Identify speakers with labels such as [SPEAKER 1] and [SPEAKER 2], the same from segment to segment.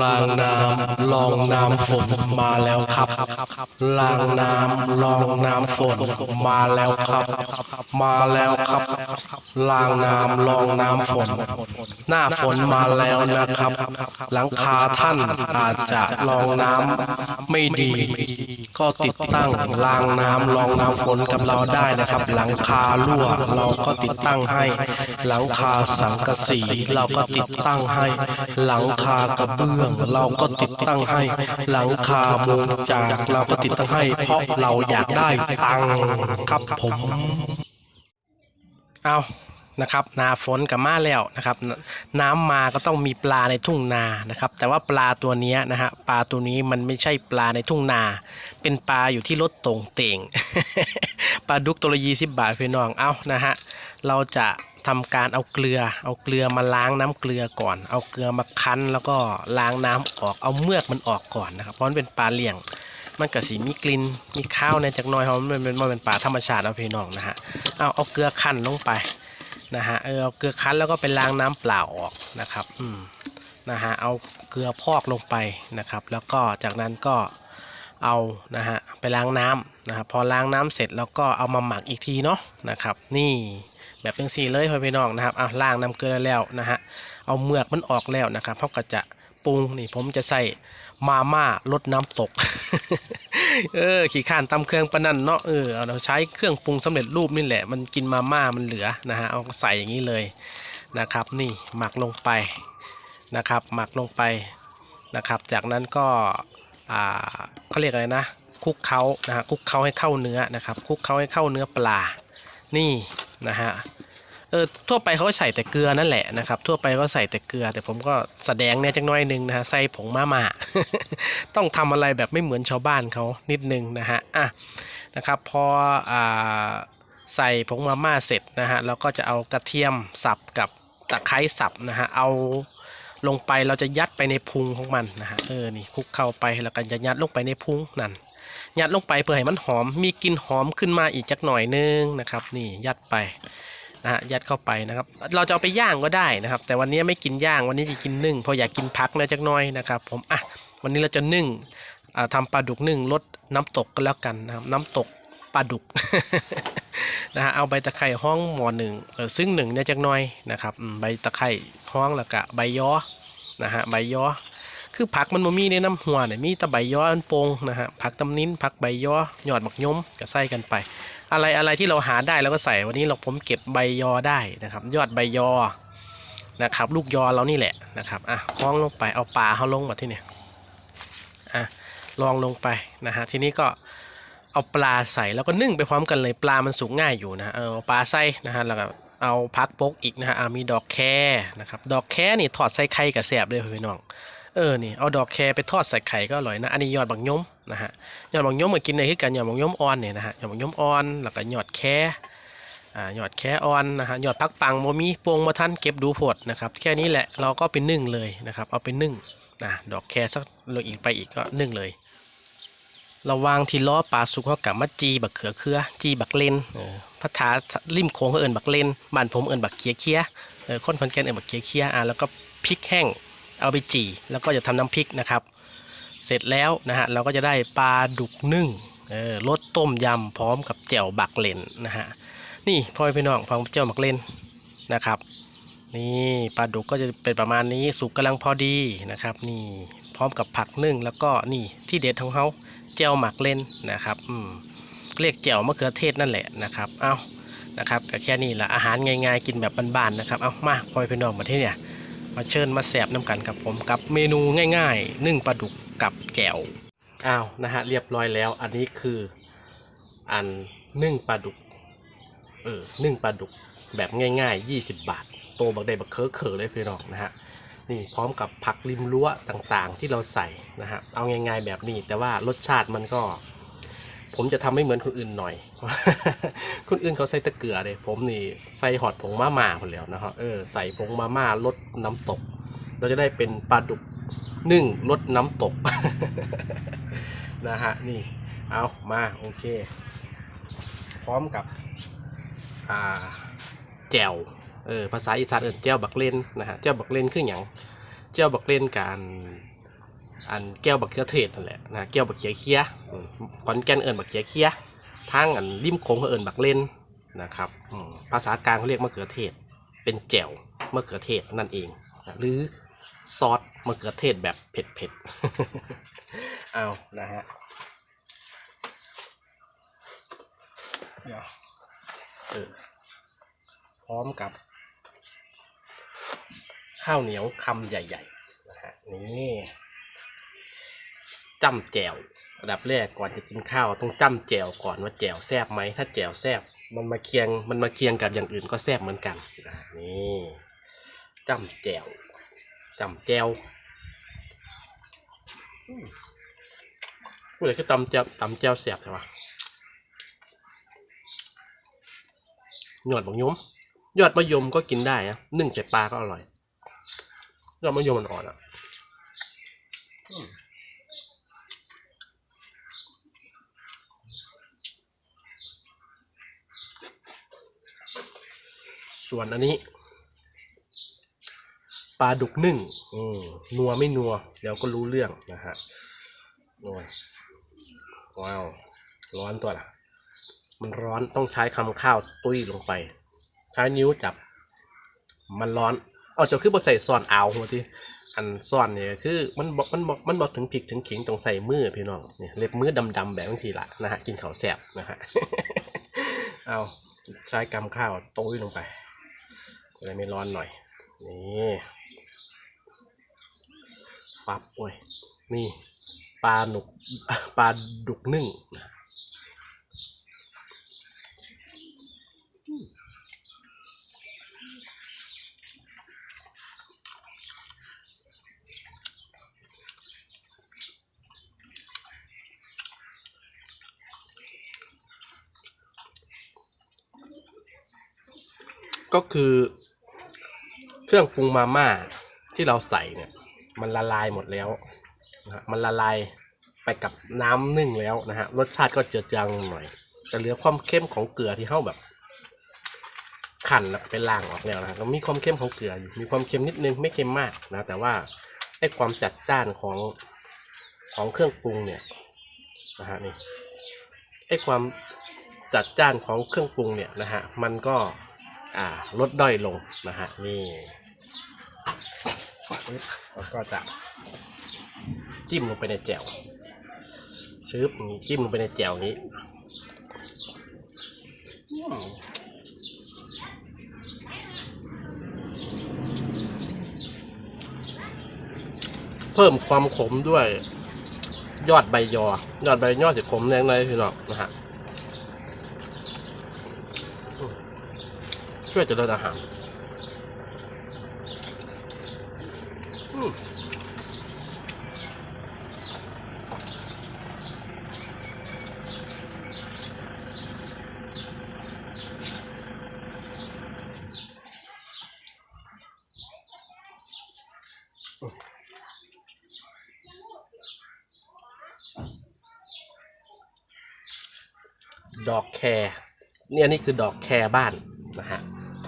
[SPEAKER 1] รางน้ำลองน้ำฝนมาแล้วครับรางน้ำลองน้ำฝนมาแล้วครับ มาแล้วครับรางน้ำลองน้ำฝน หน้าฝนมาแล้วนะครับ หลังคาท่านอาจจะลองน้ำไม่ดี ก็ติดตั้งรางน้ำรองน้ำฝนกับเราได้นะครับ หลังคารั่วเราก็ติดตั้งให้ หลังคาสังกะสีเราก็ติดตั้งให้ หลังคากระเบื้องเราก็ติดตั้งให้ หลังคามุงจากเราก็ติดตั้งให้ เพราะเราอยากได้ตังครับผมเอานะครับนาฝนกับมาแล้วนะครับนน้ำมาก็ต้องมีปลาในทุ่งนานะครับ แต่ว่าปลาตัวนี้นะฮะปลาตัวนี้มันไม่ใช่ปลาในทุ่งนา เป็นปลาอยู่ที่รถตรงเต่งปลาดุกตัวละยี่สิบบาทพี่น้องเอานะฮะเราจะ ทำการเอาเกลือ เอาเกลือมาล้างน้ำเกลือก่อน เอาเกลือมาคั้นแล้วก็ล้างน้ำออก เอาเมือกมันออกก่อนนะครับ เพราะมันเป็นปลาเลี้ยง มันก็สีมีกลิ่น มีข้าวในจากน้อยเพราะมันเป็นมันเป็นปลาธรรมชาติเอาพี่น้องนะฮะ เอาเอาเกลือคั้นลงไปนะฮะ เออเอาเกลือคั้นแล้วก็ไปล้างน้ำเปล่าออกนะครับ อืม นะฮะ เอาเกลือพอกลงไปนะครับ แล้วก็จากนั้นก็เอานะฮะไปล้างน้ำนะครับพอล้างน้ำเสร็จแล้วก็เอามาหมักอีกทีเนาะนะครับ นี่ แบบเป็นสีเลยพ่อพี่น้องนะครับอะล้างน้ำเกลือแล้วนะฮะเอาเมือกมันออกแล้วนะครับเขาก็จะปรุงนี่ผมจะใส่มาม่าลดน้ำตก เออขี้ข้านตำเครื่องปะนันเนาะเออเราใช้เครื่องปรุงสำเร็จรูปนี่แหละ มันกินมาม่ามันเหลือนะฮะเอาใส่อย่างนี้เลยนะครับ นี่หมักลงไปนะครับ หมักลงไปนะครับ จากนั้นก็อ่าเขาเรียกอะไรนะ คุกเคล้านะฮะคุกเคล้าให้เข้าเนื้อนะครับ คุกเคล้าให้เข้าเนื้อปลา นี่ นะฮะเออทั่วไปเขาใส่แต่เกลือนั่นแหละนะครับ ทั่วไปก็ใส่แต่เกลือ แต่ผมก็แสดงเนี่ยจังน้อยนึงนะฮะใส่ผงมาม่าต้องทำอะไรแบบไม่เหมือนชาวบ้านเขานิดนึงนะฮะอะนะครับพออ่าใส่ผงมาม่าเสร็จนะฮะเราก็จะเอากระเทียมสับกับตะไคร้สับนะฮะเอาลงไปเราจะยัดไปในพุงของมันนะฮะเออนี่คลุกเข้าไปแล้วก็จะยัดลงไปในพุงนั่น ยัดลงไปเพื่อให้มันหอม มีกลิ่นหอมขึ้นมาอีกจักหน่อยนึงนะครับ นี่ยัดไปนะฮะยัดเข้าไปนะครับ เราจะเอาไปย่างก็ได้นะครับ แต่วันนี้ไม่กินย่างวันนี้จะกินนึ่งพราะอยากกินพักนะจักหน้อยนะครับ ผมอะวันนี้เราจะนึ่งอ่าทำปลาดุกนึ่งรสน้ำตกก็แล้วกันนะครับ น้ำตกปลาดุกนะฮะเอาใบตะไคร้ห้องหมอหนึ่งซึ่งหนึ่งเนี่ยจักหน้อยนะครับใบตะไคร้ห้องแล้วก็ใบยอนะฮะใบยอ คือผักมันบ่มีในน้ำหัวเนี่ยมีต่ใบยออันโปงนะฮะผักตำนิ้นผักใบย้อยอดหมักยมก็ใส่กันไป อะไรอะไรที่เราหาได้เราก็ใส่วันนี้เราผมเก็บใบยอได้นะครับ ยอดใบยอนะครับ ลูกยอเรานี่แหละนะครับอะห้องลงไปเอาปลาเขาลงมาที่เนี่ยอะลองลงไปนะฮะทีนี้ก็เอาปลาใส่แล้วก็นึ่งไปพร้อมกันเลยปลามันสุกง่ายอยู่นะเออเอาปลาใส่นะฮะแล้วก็เอาพักปกอีกนะฮะมีดอกแคนะครับดอกแคนี่ทอดใส่ไข่กับแสบเลยพี่น้อง เออนี่เอาดอกแคไปทอดใส่ไข่ก็อร่อยนะอันนี้ยอดบักยมนะฮะยอดบางยมมากินในคือกันยอดบางยมอ่อนเนี่ยนะฮะยอดบางยมอ่อนแล้วก็ยอดแค่อ่ายอดแค่อ่อนนะฮะยอดพักปังโมมีปวงมาท่านเก็บดูผดนะครับแค่นี้แหละเราก็เป็นนึ่งเลยนะครับเอาไปนึ่งนะดอกแค่สักลงอีกไปอีกก็นึ่งเลยระวางที่ล้อปลาสุกเขากับมัดจีบักเขือเครือจีบักเลนเออพัฒนาริมโค้งเขาเอิญบักเลนบ้านผมเอิญบักเคียเคียคนคนแกนเอิญบักเคียเคียอะแล้วก็พริกแห้ง เอาไปจีแล้วก็จะทำน้ำพริกนะครับ เสร็จแล้วนะฮะเราก็จะได้ปลาดุกนึ่งเออรสต้มยำพร้อมกับแจ่วบักเลนนะฮะนี่พ่อพี่น้องฟังแจ่วบักเลนนะครับนี่ปลาดุกก็จะเป็นประมาณนี้สุกกำลังพอดีนะครับ นี่พร้อมกับผักนึ่งแล้วก็นี่ที่เด็ดของเขาแจ่วหมักเลนนะครับอืมเรียกแจ่วมะเขือเทศนั่นแหละนะครับเอานะครับก็แค่นี้แหละอาหารง่ายๆกินแบบบ้านๆนะครับเอามาพ่อพี่น้องมาที่เนี่ย มาเชิญมาแสบน้ำกันกับผมกับเมนูง่ายๆนึ่งปลาดุกกับแก้วอ้าวนะฮะเรียบร้อยแล้ว อันนี้คืออันนึ่งปลาดุกเออนึ่งปลาดุกแบบง่ายๆ 20 บาท โตบักได้บักเคอะเขอเลยพี่น้องนะฮะนี่พร้อมกับผักริมรั้วต่างๆ ที่เราใส่นะฮะเอาง่ายๆแบบนี้แต่ว่ารสชาติมันก็ ผมจะทำไม่เหมือนคนอื่นหน่อย คนอื่นเขาใส่ตะเกียเลยผมนี่ใส่หอดผงมาม่าคนแล้วนะฮะเออใส่ผงมาม่าลดน้ำตก เราจะได้เป็นปลาดุกนึ่งลดน้ำตกนะฮะนี่เอามาโอเค พร้อมกับอ่าแจ่วเออภาษาอีสานเอินแจ่วบักเลนนะฮะแจ่วบักเลนคืออย่างแจ่วบักเลนการ อันแก้วบักเขือเทศนั่นแหละนะแก้วบักเขียเคียขอนแก่นเอิญบักเขียเคียทางอันริมโขงเขาเอิญบักเล่นนะครับภาษากลางเขาเรียกมะเขือเทศ เป็นแจ่วมะเขือเทศนั่นเอง หรือซอสมะเขือเทศแบบเผ็ดๆเอานะฮะเออพร้อมกับ ข้าวเหนียวคำใหญ่ๆนะฮะนี่ จ้ำแจ่วอันดับแรกก่อนจะกินข้าวต้องจ้ำแจ่วก่อนว่าแจ่วแซ่บไหมถ้าแจ่วแซ่บมันมาเคียงมันมาเคียงกับอย่างอื่นก็แซ่บเหมือนกันนี่จ้ำแจ่วจ้ำแจ่วกูเลยคือตำแจ่วตำแจ่วแซ่บใช่ปะยอดบางยมยอดมะยมก็กินได้นะนึ่งใส่ปลาก็อร่อยยอดมะยมมันอ่อนอะ ส่วนอันนี้ปลาดุกนึ่งนัวไม่นัว เดี๋ยวก็รู้เรื่องนะฮะโอ้ยว้าว ร้อนตัวละมันร้อนต้องใช้คำข้าวตุ้ยลงไป ใช้นิ้วจับ มันร้อน เอาจะขึ้นบนใส่ซ่อนเอาหัวที่อันซ่อนเนี่ยคือมันบอกมันบอกมันบอกถึงพริกถึงขิงต้องใส่มือพี่น้องเนี่ยเล็บมือดำๆแบบนี้สิละนะฮะกินข้าวแซ่บนะฮะเอาใช้กำข้าวตุ้ยลงไป จะได้ไม่ร้อนหน่อย นี่ฟับโอ้ย นี่ปลาหนุกปลาดุกนึ่งนะก็คือ เครื่องปรุงมาม่าที่เราใส่เนี่ย มันละลายหมดแล้วนะฮะมันละลายไปกับน้ำนึ่งแล้วนะฮะรสชาติก็เจือจางหน่อย แต่เหลือความเข้มของเกลือที่เข้าแบบขันแล้วไปล้างออกแล้วนะฮะก็มีความเข้มของเกลืออยู่มีความเค็มนิดนึงไม่เค็มมากนะ แต่ว่าไอ้ความจัดจ้านของของเครื่องปรุงเนี่ยนะฮะนี่ไอ้ความจัดจ้านของเครื่องปรุงเนี่ยนะฮะมันก็ อ่าลดด้อยลงนะฮะนี่แล้วก็จะจิ้มลงไปในแจ่วชึบจิ้มลงไปในแจ่วนี้เพิ่มความขมด้วยยอดใบยอ ยอดใบยอจะขมแรงเลยพี่น้องนะฮะอืม ช่วยเจริญอาหารดอกแครเนี่ยนี่คือดอกแคร์บ้านนะฮะ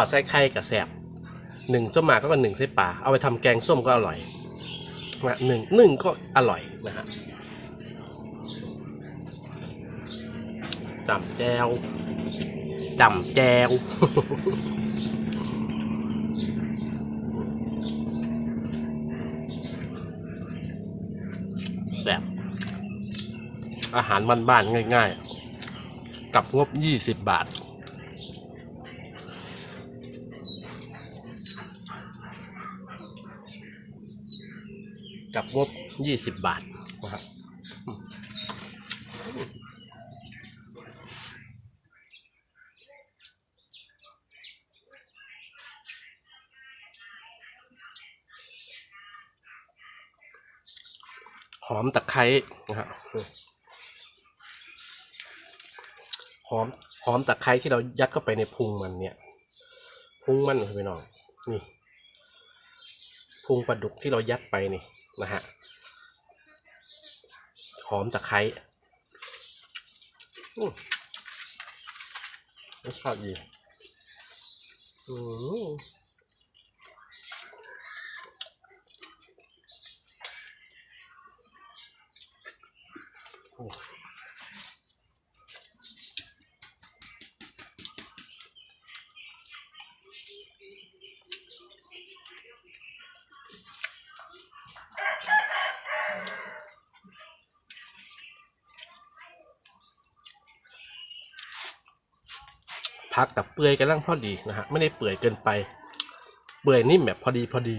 [SPEAKER 1] อดไส้ไข่กับแสบหนึ่งส้มหมากก็เป็นหนึ่งไส้ป่าเอาไปทำแกงส้มก็อร่อยนะหนึ่งหนึ่งก็อร่อยนะฮะจำแจวจำแจวแซ่บอาหารบ้านๆง่าย ๆ กับงบ 20 บาท กับงบ20บาทนะครับหอมตะไคร้นะครับหอมหอมตะไคร้ที่เรายัดเข้าไปในพุงมันเนี่ย พุงมันพี่น้องนี่ พุงปลาดุกที่เรายัดไปนี่นะฮะหอมตะไคร้อืมรสชาติดีอืม
[SPEAKER 2] พักแต่เปื่อยกันล่างพอดีนะฮะไม่ได้เปื่อยเกินไป เปื่อยนิ่มแบบพอดีพอดี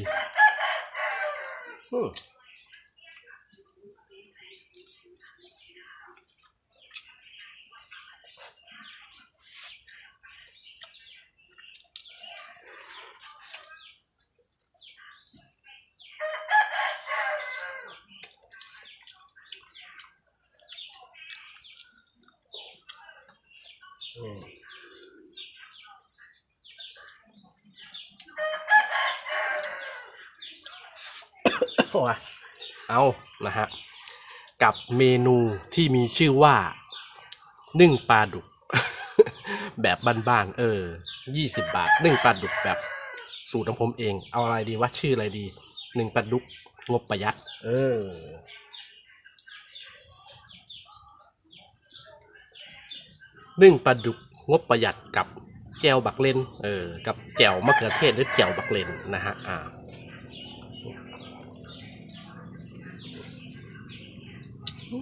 [SPEAKER 2] อืม ว่ะเอานะฮะกับเมนูที่มีชื่อว่า นึ่งปลาดุก แบบบ้านๆเออยี่สิบบาท นึ่งปลาดุกแบบสูตรของผมเอง เอาอะไรดีว่าชื่ออะไรดีหนึ่งปลาดุกงบประหยัด เออ นึ่งปลาดุกงบประหยัดกับแจวบักเลนเออ กับแจวมะเขือเทศหรือแจวบักเลนนะฮะ อ่า แซ่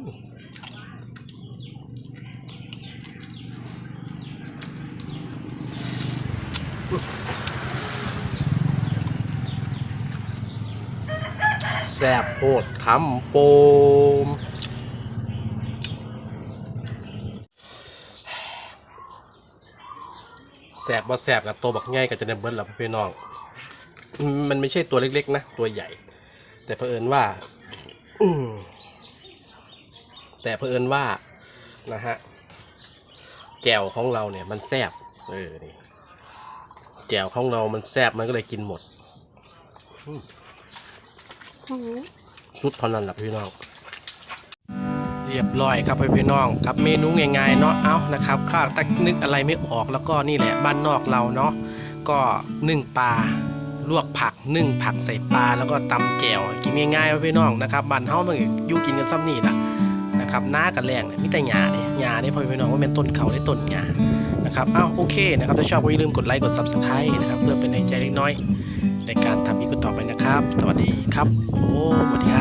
[SPEAKER 2] บโพดทำโปมแสบบ่แสบกับตัวบักง่ายกับจะเนเบิร์ดหรอพี่น้อง มันไม่ใช่ตัวเล็กๆนะ ตัวใหญ่ แต่เผอิญว่า อื แต่เผอิญว่านะฮะแจวของเราเนี่ยมันแซบเออนี่แจวของเรามันแซบมันก็เลยกินหมดอืมสุดเท่านั้นแหละพี่น้อง
[SPEAKER 1] เรียบร้อยครับพี่น้องกับเมนูง่ายๆเนาะเอานะครับข้าตักนึกอะไรไม่ออกแล้วก็นี่แหละบ้านนอกเราเนาะก็นึ่งปลาลวกผักนึ่งผักใส่ปลาแล้วก็ตำแจ่วกินง่ายๆพี่น้องนะครับบ้านเฮามันอยู่กินกันซ้ำนี่ล่ะ นะครับหน้ากับแรงเนี่ยมิแต่หยาเนี่ยหยาเนี่ยพอพี่น้องว่าเป็นต้นเขาได้ต้นหยานะครับอ้าวโอเคนะครับถ้าชอบก็อย่าลืมกดไลค์กดซับสไคร b e นะครับเพื่อเป็นแรงใจเล็กน้อย ในการทำอีกต่อไปนะครับ สวัสดีครับโอ้สวัสดี